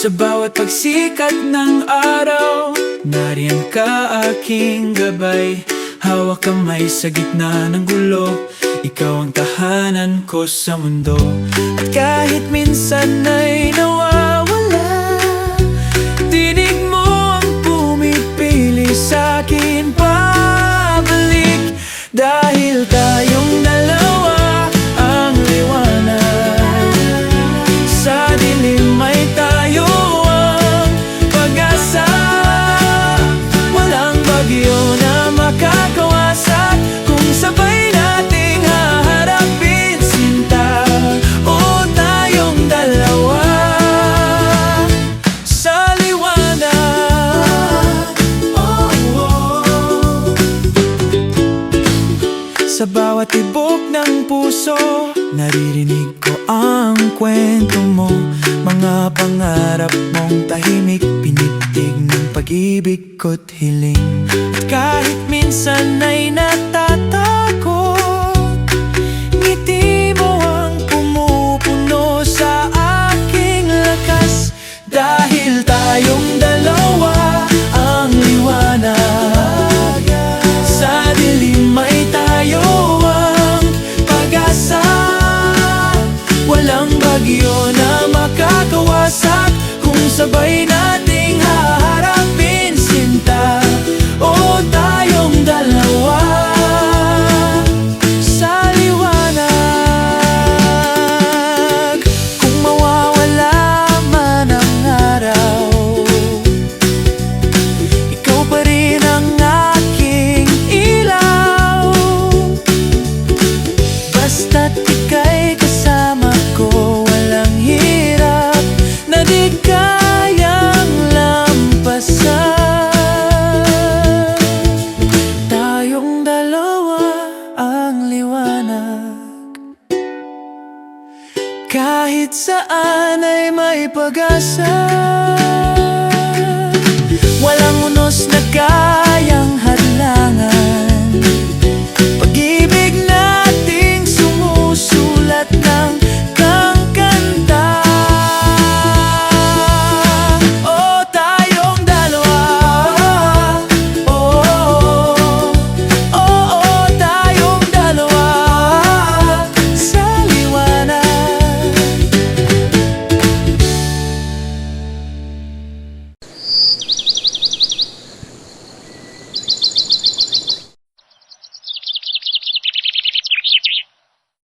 Sa bawat pagsikat ng araw Nariyan ka aking gabay Hawak kamay sa gitna ng gulo. Ikaw ang tahanan ko sa mundo. At kahit minsan ay nawawala Tinig mo ang pumipili sa akin Sa bawat tibok ng puso. Naririnig ko ang kwento mo. Mga pangarap mong tahimik. Pinitig ng pag-ibig ko't hiling. At kahit minsan ay natatakot sabay na Kahit saan ay may pag-asa